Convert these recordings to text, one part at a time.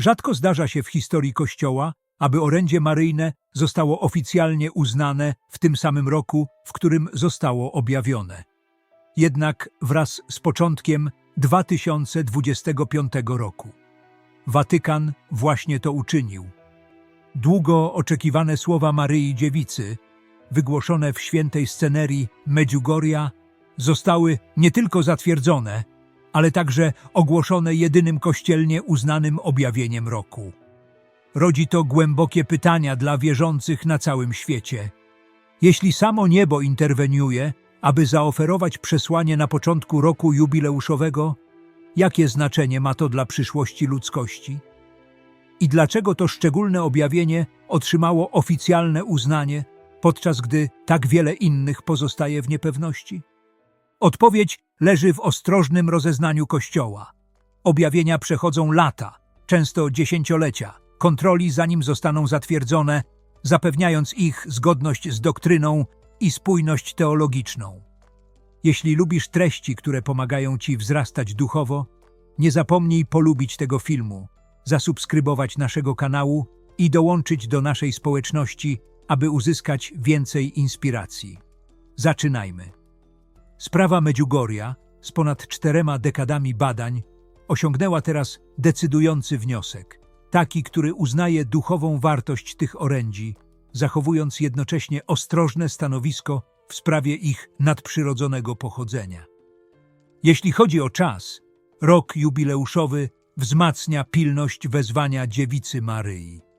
Rzadko zdarza się w historii Kościoła, aby orędzie maryjne zostało oficjalnie uznane w tym samym roku, w którym zostało objawione. Jednak wraz z początkiem 2025 roku Watykan właśnie to uczynił. Długo oczekiwane słowa Maryi Dziewicy, wygłoszone w świętej scenerii Medjugorja, zostały nie tylko zatwierdzone, ale także ogłoszone jedynym kościelnie uznanym objawieniem roku. Rodzi to głębokie pytania dla wierzących na całym świecie. Jeśli samo niebo interweniuje, aby zaoferować przesłanie na początku roku jubileuszowego, jakie znaczenie ma to dla przyszłości ludzkości? I dlaczego to szczególne objawienie otrzymało oficjalne uznanie, podczas gdy tak wiele innych pozostaje w niepewności? Odpowiedź leży w ostrożnym rozeznaniu Kościoła. Objawienia przechodzą lata, często dziesięciolecia, kontroli zanim zostaną zatwierdzone, zapewniając ich zgodność z doktryną i spójność teologiczną. Jeśli lubisz treści, które pomagają Ci wzrastać duchowo, nie zapomnij polubić tego filmu, zasubskrybować naszego kanału i dołączyć do naszej społeczności, aby uzyskać więcej inspiracji. Zaczynajmy. Sprawa Medjugorja z ponad czterema dekadami badań osiągnęła teraz decydujący wniosek, taki, który uznaje duchową wartość tych orędzi, zachowując jednocześnie ostrożne stanowisko w sprawie ich nadprzyrodzonego pochodzenia. Jeśli chodzi o czas, rok jubileuszowy wzmacnia pilność wezwania dziewicy Maryi.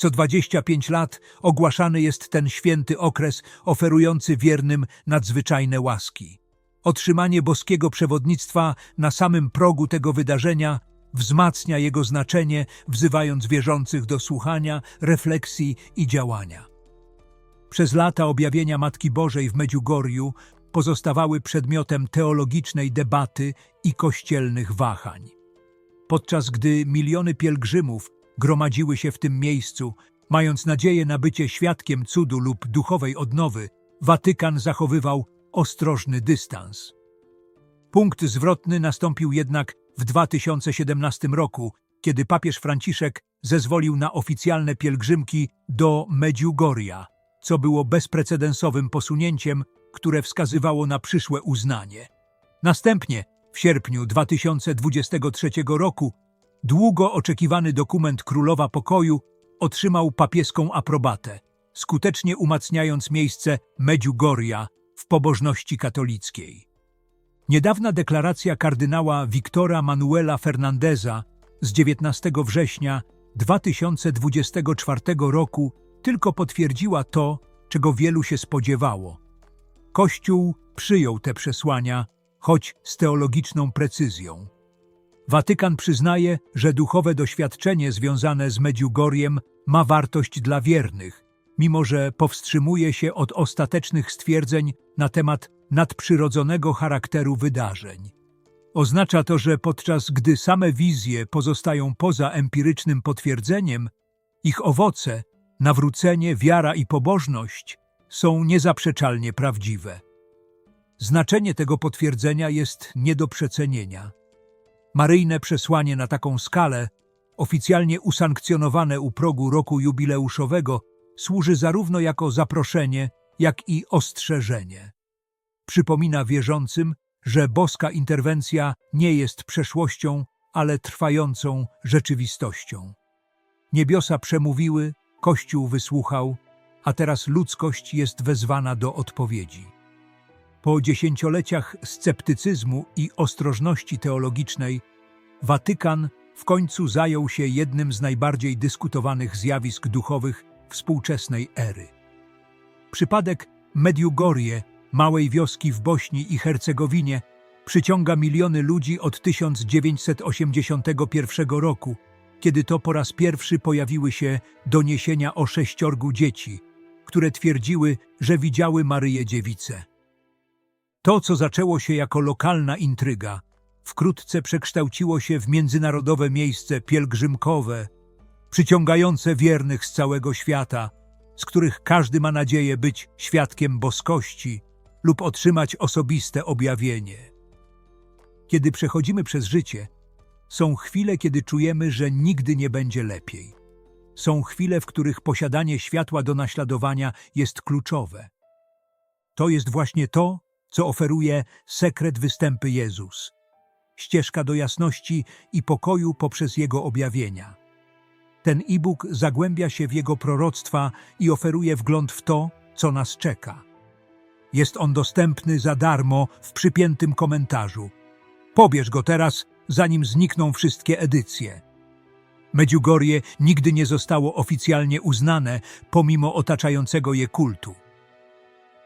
Co 25 lat ogłaszany jest ten święty okres oferujący wiernym nadzwyczajne łaski. Otrzymanie boskiego przewodnictwa na samym progu tego wydarzenia wzmacnia jego znaczenie, wzywając wierzących do słuchania, refleksji i działania. Przez lata objawienia Matki Bożej w Medjugorju pozostawały przedmiotem teologicznej debaty i kościelnych wahań. Podczas gdy miliony pielgrzymów gromadziły się w tym miejscu, mając nadzieję na bycie świadkiem cudu lub duchowej odnowy, Watykan zachowywał ostrożny dystans. Punkt zwrotny nastąpił jednak w 2017 roku, kiedy papież Franciszek zezwolił na oficjalne pielgrzymki do Medjugorja, co było bezprecedensowym posunięciem, które wskazywało na przyszłe uznanie. Następnie, w sierpniu 2023 roku, długo oczekiwany dokument Królowa Pokoju otrzymał papieską aprobatę, skutecznie umacniając miejsce Medjugorja w pobożności katolickiej. Niedawna deklaracja kardynała Wiktora Manuela Fernandeza z 19 września 2024 roku tylko potwierdziła to, czego wielu się spodziewało. Kościół przyjął te przesłania, choć z teologiczną precyzją. Watykan przyznaje, że duchowe doświadczenie związane z Medjugorjem ma wartość dla wiernych, mimo że powstrzymuje się od ostatecznych stwierdzeń na temat nadprzyrodzonego charakteru wydarzeń. Oznacza to, że podczas gdy same wizje pozostają poza empirycznym potwierdzeniem, ich owoce, nawrócenie, wiara i pobożność są niezaprzeczalnie prawdziwe. Znaczenie tego potwierdzenia jest nie do przecenienia. Maryjne przesłanie na taką skalę, oficjalnie usankcjonowane u progu roku jubileuszowego, służy zarówno jako zaproszenie, jak i ostrzeżenie. Przypomina wierzącym, że boska interwencja nie jest przeszłością, ale trwającą rzeczywistością. Niebiosa przemówiły, Kościół wysłuchał, a teraz ludzkość jest wezwana do odpowiedzi. Po dziesięcioleciach sceptycyzmu i ostrożności teologicznej, Watykan w końcu zajął się jednym z najbardziej dyskutowanych zjawisk duchowych współczesnej ery. Przypadek Medjugorje, małej wioski w Bośni i Hercegowinie, przyciąga miliony ludzi od 1981 roku, kiedy to po raz pierwszy pojawiły się doniesienia o sześciorgu dzieci, które twierdziły, że widziały Maryję Dziewicę. To, co zaczęło się jako lokalna intryga, wkrótce przekształciło się w międzynarodowe miejsce pielgrzymkowe, przyciągające wiernych z całego świata, z których każdy ma nadzieję być świadkiem boskości lub otrzymać osobiste objawienie. Kiedy przechodzimy przez życie, Są chwile, kiedy czujemy, że nigdy nie będzie lepiej. Są chwile, w których posiadanie światła do naśladowania jest kluczowe. To jest właśnie to, co oferuje sekret występy Jezus. Ścieżka do jasności i pokoju poprzez Jego objawienia. Ten e-book zagłębia się w Jego proroctwa i oferuje wgląd w to, co nas czeka. Jest on dostępny za darmo w przypiętym komentarzu. Pobierz go teraz, zanim znikną wszystkie edycje. Medjugorje nigdy nie zostało oficjalnie uznane pomimo otaczającego je kultu.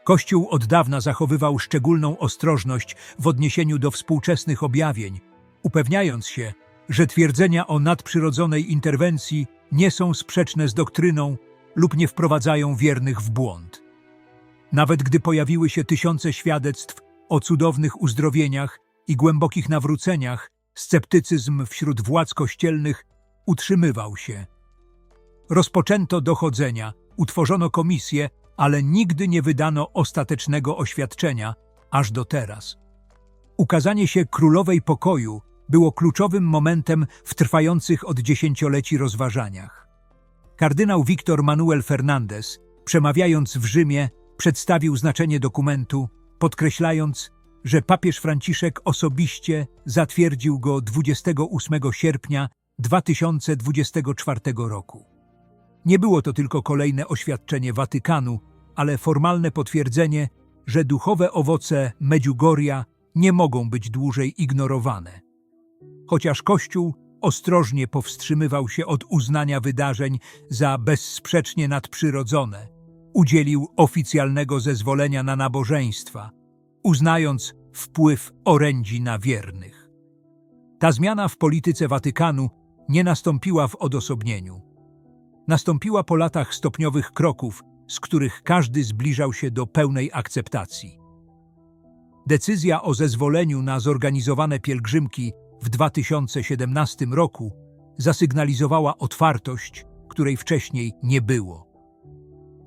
Kościół od dawna zachowywał szczególną ostrożność w odniesieniu do współczesnych objawień, upewniając się, że twierdzenia o nadprzyrodzonej interwencji nie są sprzeczne z doktryną lub nie wprowadzają wiernych w błąd. Nawet gdy pojawiły się tysiące świadectw o cudownych uzdrowieniach i głębokich nawróceniach, sceptycyzm wśród władz kościelnych utrzymywał się. Rozpoczęto dochodzenia, utworzono komisje, ale nigdy nie wydano ostatecznego oświadczenia, aż do teraz. Ukazanie się królowej pokoju było kluczowym momentem w trwających od dziesięcioleci rozważaniach. Kardynał Victor Manuel Fernandez, przemawiając w Rzymie, przedstawił znaczenie dokumentu, podkreślając, że papież Franciszek osobiście zatwierdził go 28 sierpnia 2024 roku. Nie było to tylko kolejne oświadczenie Watykanu, ale formalne potwierdzenie, że duchowe owoce Medjugorja nie mogą być dłużej ignorowane. Chociaż Kościół ostrożnie powstrzymywał się od uznania wydarzeń za bezsprzecznie nadprzyrodzone, udzielił oficjalnego zezwolenia na nabożeństwa, uznając wpływ orędzi na wiernych. Ta zmiana w polityce Watykanu nie nastąpiła w odosobnieniu. Nastąpiła po latach stopniowych kroków, z których każdy zbliżał się do pełnej akceptacji. Decyzja o zezwoleniu na zorganizowane pielgrzymki w 2017 roku zasygnalizowała otwartość, której wcześniej nie było.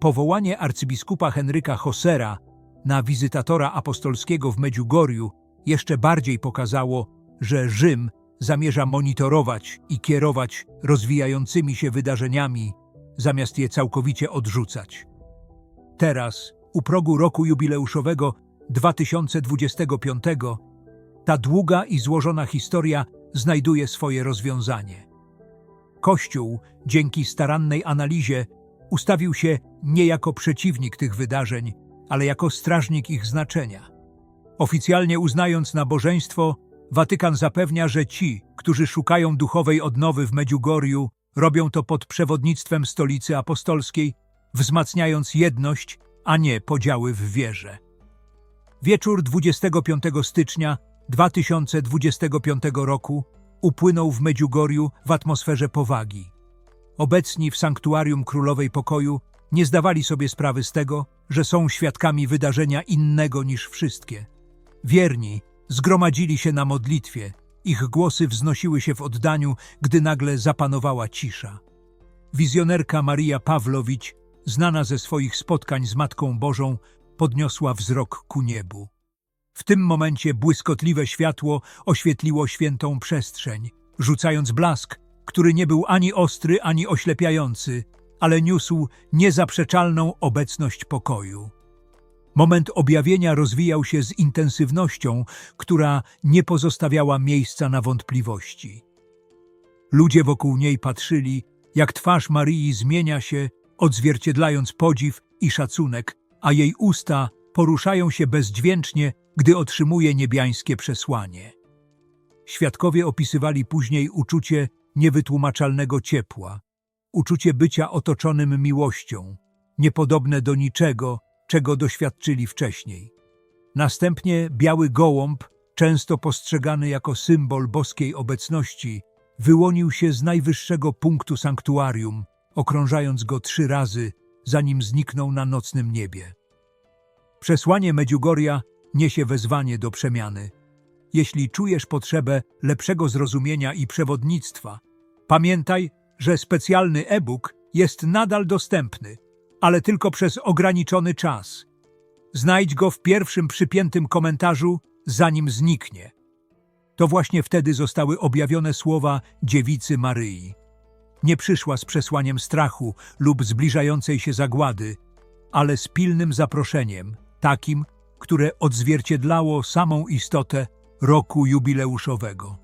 Powołanie arcybiskupa Henryka Hosera na wizytatora apostolskiego w Medjugorju jeszcze bardziej pokazało, że Rzym zamierza monitorować i kierować rozwijającymi się wydarzeniami, zamiast je całkowicie odrzucać. Teraz, u progu roku jubileuszowego 2025, ta długa i złożona historia znajduje swoje rozwiązanie. Kościół, dzięki starannej analizie, ustawił się nie jako przeciwnik tych wydarzeń, ale jako strażnik ich znaczenia. Oficjalnie uznając nabożeństwo, Watykan zapewnia, że ci, którzy szukają duchowej odnowy w Medjugorju, robią to pod przewodnictwem Stolicy Apostolskiej, wzmacniając jedność, a nie podziały w wierze. Wieczór 25 stycznia 2025 roku upłynął w Medjugorju w atmosferze powagi. Obecni w sanktuarium Królowej Pokoju nie zdawali sobie sprawy z tego, że są świadkami wydarzenia innego niż wszystkie. Wierni zgromadzili się na modlitwie, ich głosy wznosiły się w oddaniu, gdy nagle zapanowała cisza. Wizjonerka Maria Pawlowicz, znana ze swoich spotkań z Matką Bożą, podniosła wzrok ku niebu. W tym momencie błyskotliwe światło oświetliło świętą przestrzeń, rzucając blask, który nie był ani ostry, ani oślepiający, ale niósł niezaprzeczalną obecność pokoju. Moment objawienia rozwijał się z intensywnością, która nie pozostawiała miejsca na wątpliwości. Ludzie wokół niej patrzyli, jak twarz Marii zmienia się, odzwierciedlając podziw i szacunek, a jej usta poruszają się bezdźwięcznie, gdy otrzymuje niebiańskie przesłanie. Świadkowie opisywali później uczucie niewytłumaczalnego ciepła, uczucie bycia otoczonym miłością, niepodobne do niczego, czego doświadczyli wcześniej. Następnie biały gołąb, często postrzegany jako symbol boskiej obecności, wyłonił się z najwyższego punktu sanktuarium, okrążając go trzy razy, zanim zniknął na nocnym niebie. Przesłanie Medjugorja niesie wezwanie do przemiany. Jeśli czujesz potrzebę lepszego zrozumienia i przewodnictwa, pamiętaj, że specjalny e-book jest nadal dostępny, ale tylko przez ograniczony czas. Znajdź go w pierwszym przypiętym komentarzu, zanim zniknie. To właśnie wtedy zostały objawione słowa dziewicy Maryi. Nie przyszła z przesłaniem strachu lub zbliżającej się zagłady, ale z pilnym zaproszeniem, takim, które odzwierciedlało samą istotę roku jubileuszowego.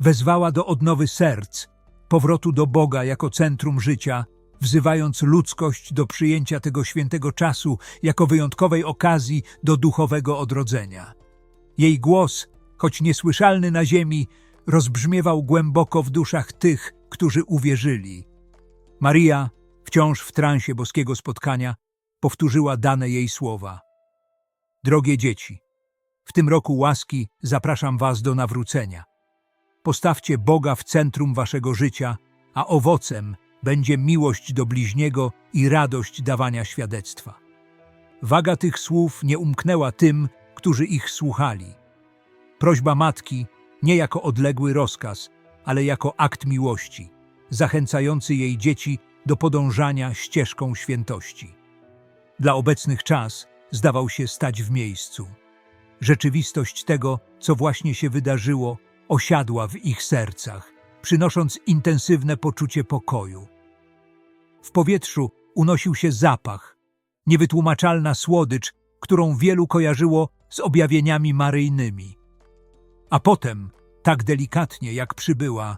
Wezwała do odnowy serc, powrotu do Boga jako centrum życia, wzywając ludzkość do przyjęcia tego świętego czasu jako wyjątkowej okazji do duchowego odrodzenia. Jej głos, choć niesłyszalny na ziemi, rozbrzmiewał głęboko w duszach tych, którzy uwierzyli. Maria, wciąż w transie boskiego spotkania, powtórzyła dane jej słowa. Drogie dzieci, w tym roku łaski zapraszam was do nawrócenia. Postawcie Boga w centrum waszego życia, a owocem będzie miłość do bliźniego i radość dawania świadectwa. Waga tych słów nie umknęła tym, którzy ich słuchali. Prośba matki nie jako odległy rozkaz, ale jako akt miłości, zachęcający jej dzieci do podążania ścieżką świętości. Dla obecnych czas zdawał się stać w miejscu. Rzeczywistość tego, co właśnie się wydarzyło, osiadła w ich sercach, przynosząc intensywne poczucie pokoju. W powietrzu unosił się zapach, niewytłumaczalna słodycz, którą wielu kojarzyło z objawieniami maryjnymi. A potem, tak delikatnie jak przybyła,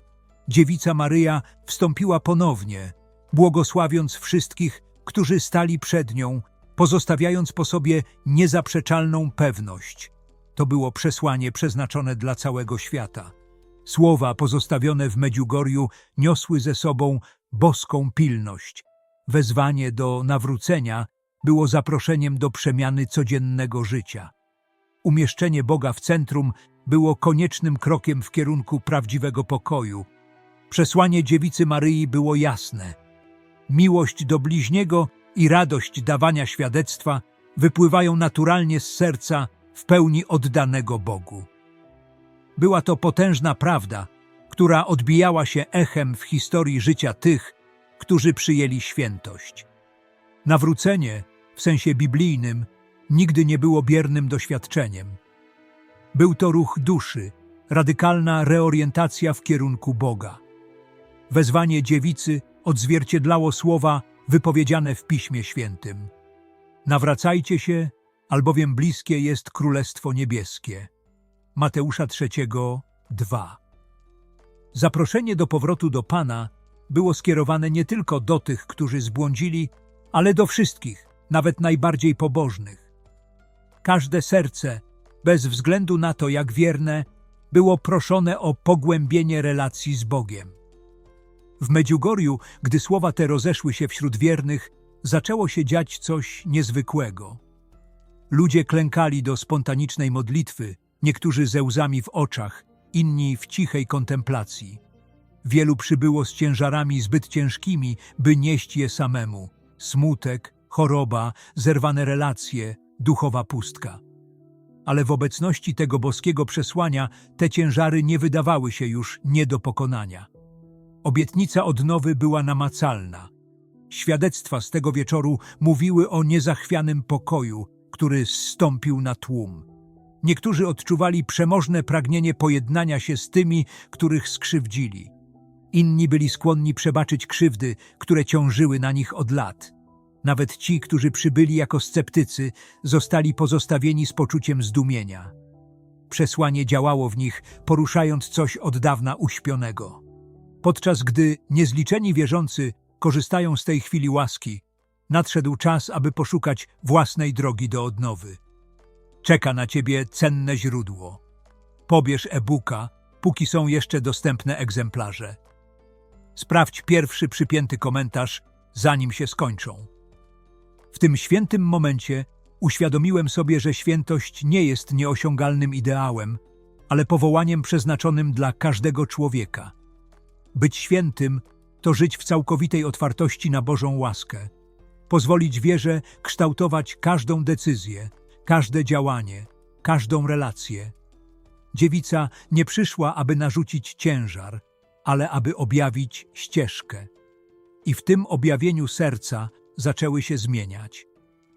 dziewica Maryja wstąpiła ponownie, błogosławiąc wszystkich, którzy stali przed nią, pozostawiając po sobie niezaprzeczalną pewność. To było przesłanie przeznaczone dla całego świata. Słowa pozostawione w Medjugorju niosły ze sobą boską pilność. Wezwanie do nawrócenia było zaproszeniem do przemiany codziennego życia. Umieszczenie Boga w centrum było koniecznym krokiem w kierunku prawdziwego pokoju. Przesłanie dziewicy Maryi było jasne. Miłość do bliźniego i radość dawania świadectwa wypływają naturalnie z serca w pełni oddanego Bogu. Była to potężna prawda, która odbijała się echem w historii życia tych, którzy przyjęli świętość. Nawrócenie, w sensie biblijnym, nigdy nie było biernym doświadczeniem. Był to ruch duszy, radykalna reorientacja w kierunku Boga. Wezwanie dziewicy odzwierciedlało słowa wypowiedziane w Piśmie Świętym. Nawracajcie się, albowiem bliskie jest Królestwo Niebieskie. Mateusza III, 2. Zaproszenie do powrotu do Pana było skierowane nie tylko do tych, którzy zbłądzili, ale do wszystkich, nawet najbardziej pobożnych. Każde serce, bez względu na to, jak wierne, było proszone o pogłębienie relacji z Bogiem. W Medjugorju, gdy słowa te rozeszły się wśród wiernych, zaczęło się dziać coś niezwykłego. Ludzie klękali do spontanicznej modlitwy, niektórzy ze łzami w oczach, inni w cichej kontemplacji. Wielu przybyło z ciężarami zbyt ciężkimi, by nieść je samemu. Smutek, choroba, zerwane relacje, duchowa pustka. Ale w obecności tego boskiego przesłania te ciężary nie wydawały się już nie do pokonania. Obietnica odnowy była namacalna. Świadectwa z tego wieczoru mówiły o niezachwianym pokoju, który zstąpił na tłum. Niektórzy odczuwali przemożne pragnienie pojednania się z tymi, których skrzywdzili. Inni byli skłonni przebaczyć krzywdy, które ciążyły na nich od lat. Nawet ci, którzy przybyli jako sceptycy, zostali pozostawieni z poczuciem zdumienia. Przesłanie działało w nich, poruszając coś od dawna uśpionego. Podczas gdy niezliczeni wierzący korzystają z tej chwili łaski, nadszedł czas, aby poszukać własnej drogi do odnowy. Czeka na ciebie cenne źródło. Pobierz e-booka, póki są jeszcze dostępne egzemplarze. Sprawdź pierwszy przypięty komentarz, zanim się skończą. W tym świętym momencie uświadomiłem sobie, że świętość nie jest nieosiągalnym ideałem, ale powołaniem przeznaczonym dla każdego człowieka. Być świętym to żyć w całkowitej otwartości na Bożą łaskę, pozwolić wierze kształtować każdą decyzję, każde działanie, każdą relację. Dziewica nie przyszła, aby narzucić ciężar, ale aby objawić ścieżkę. I w tym objawieniu serca zaczęły się zmieniać.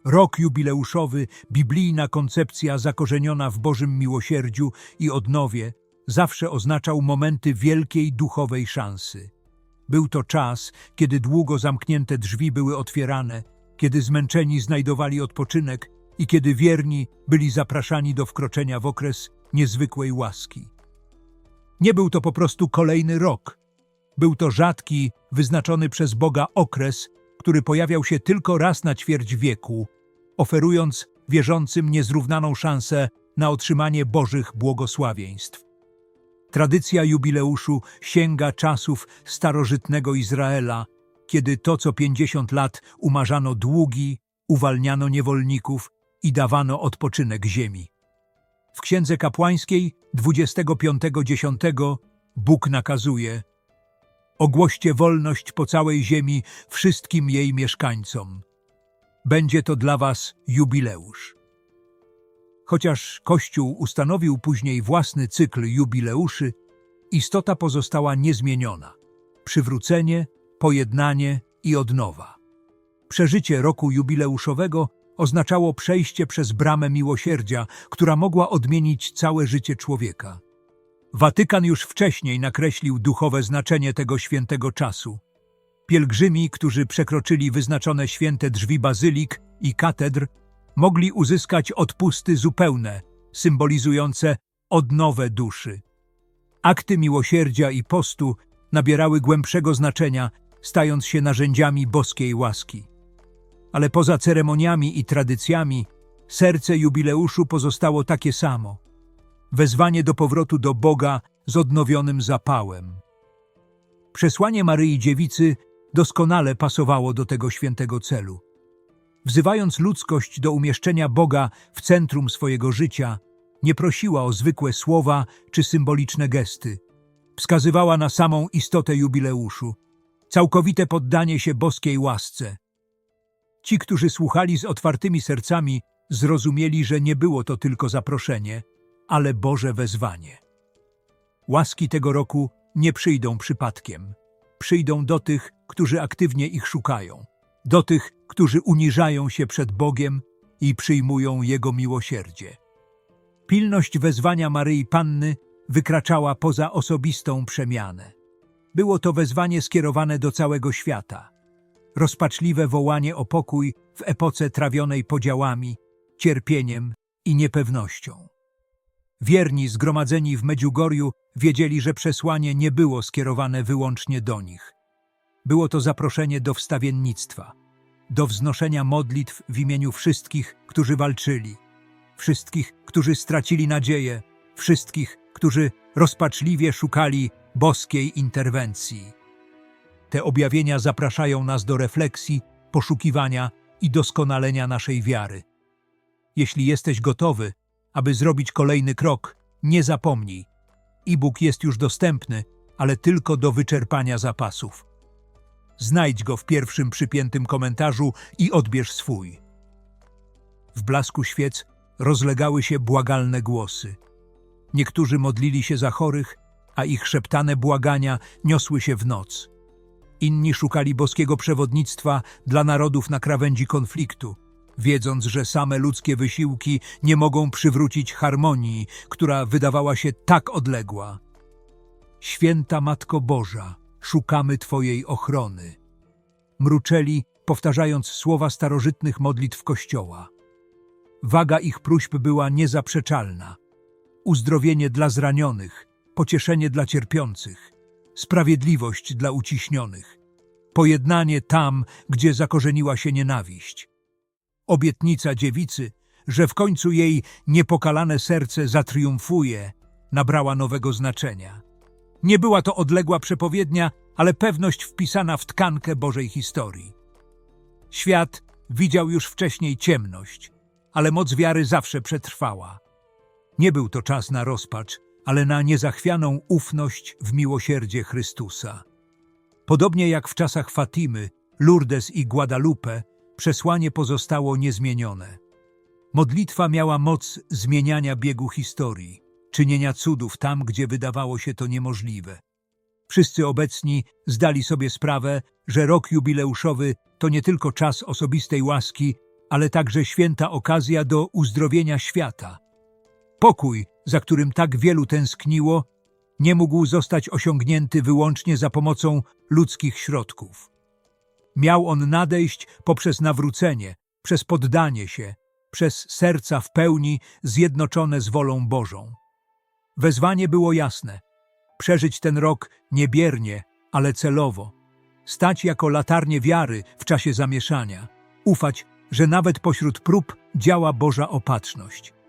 Rok jubileuszowy, biblijna koncepcja zakorzeniona w Bożym miłosierdziu i odnowie, zawsze oznaczał momenty wielkiej duchowej szansy. Był to czas, kiedy długo zamknięte drzwi były otwierane, kiedy zmęczeni znajdowali odpoczynek i kiedy wierni byli zapraszani do wkroczenia w okres niezwykłej łaski. Nie był to po prostu kolejny rok. Był to rzadki, wyznaczony przez Boga okres, który pojawiał się tylko raz na ćwierć wieku, oferując wierzącym niezrównaną szansę na otrzymanie Bożych błogosławieństw. Tradycja jubileuszu sięga czasów starożytnego Izraela, kiedy to co 50 lat umarzano długi, uwalniano niewolników i dawano odpoczynek ziemi. W Księdze Kapłańskiej 25.10 Bóg nakazuje Ogłoście wolność po całej ziemi wszystkim jej mieszkańcom. Będzie to dla was jubileusz. Chociaż Kościół ustanowił później własny cykl jubileuszy, istota pozostała niezmieniona. Przywrócenie, pojednanie i odnowa. Przeżycie roku jubileuszowego oznaczało przejście przez bramę miłosierdzia, która mogła odmienić całe życie człowieka. Watykan już wcześniej nakreślił duchowe znaczenie tego świętego czasu. Pielgrzymi, którzy przekroczyli wyznaczone święte drzwi bazylik i katedr, mogli uzyskać odpusty zupełne, symbolizujące odnowę duszy. Akty miłosierdzia i postu nabierały głębszego znaczenia, stając się narzędziami boskiej łaski. Ale poza ceremoniami i tradycjami, serce jubileuszu pozostało takie samo. Wezwanie do powrotu do Boga z odnowionym zapałem. Przesłanie Maryi Dziewicy doskonale pasowało do tego świętego celu. Wzywając ludzkość do umieszczenia Boga w centrum swojego życia, nie prosiła o zwykłe słowa czy symboliczne gesty. Wskazywała na samą istotę jubileuszu, całkowite poddanie się boskiej łasce. Ci, którzy słuchali z otwartymi sercami, zrozumieli, że nie było to tylko zaproszenie, ale Boże wezwanie. Łaski tego roku nie przyjdą przypadkiem. Przyjdą do tych, którzy aktywnie ich szukają, do tych, którzy uniżają się przed Bogiem i przyjmują Jego miłosierdzie. Pilność wezwania Maryi Panny wykraczała poza osobistą przemianę. Było to wezwanie skierowane do całego świata. Rozpaczliwe wołanie o pokój w epoce trawionej podziałami, cierpieniem i niepewnością. Wierni zgromadzeni w Medjugorju wiedzieli, że przesłanie nie było skierowane wyłącznie do nich. Było to zaproszenie do wstawiennictwa, do wznoszenia modlitw w imieniu wszystkich, którzy walczyli, wszystkich, którzy stracili nadzieję, wszystkich, którzy rozpaczliwie szukali boskiej interwencji. Te objawienia zapraszają nas do refleksji, poszukiwania i doskonalenia naszej wiary. Jeśli jesteś gotowy, aby zrobić kolejny krok, nie zapomnij. E-book jest już dostępny, ale tylko do wyczerpania zapasów. Znajdź go w pierwszym przypiętym komentarzu i odbierz swój. W blasku świec rozlegały się błagalne głosy. Niektórzy modlili się za chorych, a ich szeptane błagania niosły się w noc. Inni szukali boskiego przewodnictwa dla narodów na krawędzi konfliktu, wiedząc, że same ludzkie wysiłki nie mogą przywrócić harmonii, która wydawała się tak odległa. Święta Matko Boża, szukamy Twojej ochrony. Mruczeli, powtarzając słowa starożytnych modlitw Kościoła. Waga ich próśb była niezaprzeczalna. Uzdrowienie dla zranionych, pocieszenie dla cierpiących, sprawiedliwość dla uciśnionych, pojednanie tam, gdzie zakorzeniła się nienawiść. Obietnica dziewicy, że w końcu jej niepokalane serce zatriumfuje, nabrała nowego znaczenia. Nie była to odległa przepowiednia, ale pewność wpisana w tkankę Bożej historii. Świat widział już wcześniej ciemność, ale moc wiary zawsze przetrwała. Nie był to czas na rozpacz, ale na niezachwianą ufność w miłosierdzie Chrystusa. Podobnie jak w czasach Fatimy, Lourdes i Guadalupe, przesłanie pozostało niezmienione. Modlitwa miała moc zmieniania biegu historii, czynienia cudów tam, gdzie wydawało się to niemożliwe. Wszyscy obecni zdali sobie sprawę, że rok jubileuszowy to nie tylko czas osobistej łaski, ale także święta okazja do uzdrowienia świata. Pokój, za którym tak wielu tęskniło, nie mógł zostać osiągnięty wyłącznie za pomocą ludzkich środków. Miał on nadejść poprzez nawrócenie, przez poddanie się, przez serca w pełni zjednoczone z wolą Bożą. Wezwanie było jasne. Przeżyć ten rok nie biernie, ale celowo. Stać jako latarnie wiary w czasie zamieszania. Ufać, że nawet pośród prób działa Boża opatrzność.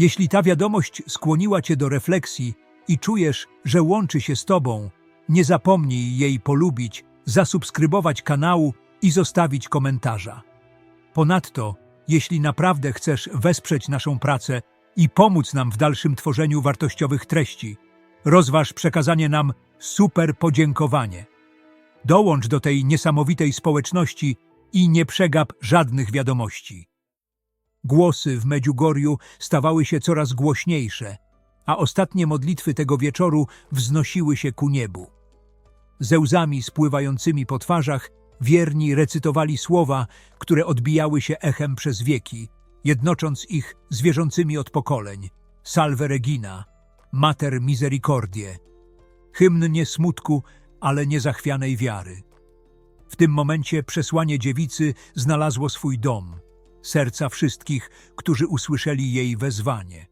Jeśli ta wiadomość skłoniła Cię do refleksji i czujesz, że łączy się z Tobą, nie zapomnij jej polubić, zasubskrybować kanału i zostawić komentarza. Ponadto, jeśli naprawdę chcesz wesprzeć naszą pracę i pomóc nam w dalszym tworzeniu wartościowych treści, rozważ przekazanie nam super podziękowanie. Dołącz do tej niesamowitej społeczności i nie przegap żadnych wiadomości. Głosy w Medjugorju stawały się coraz głośniejsze, a ostatnie modlitwy tego wieczoru wznosiły się ku niebu. Ze łzami spływającymi po twarzach wierni recytowali słowa, które odbijały się echem przez wieki, jednocząc ich z wierzącymi od pokoleń. Salve Regina, Mater Misericordie. Hymn nie smutku, ale niezachwianej wiary. W tym momencie przesłanie dziewicy znalazło swój dom, serca wszystkich, którzy usłyszeli jej wezwanie.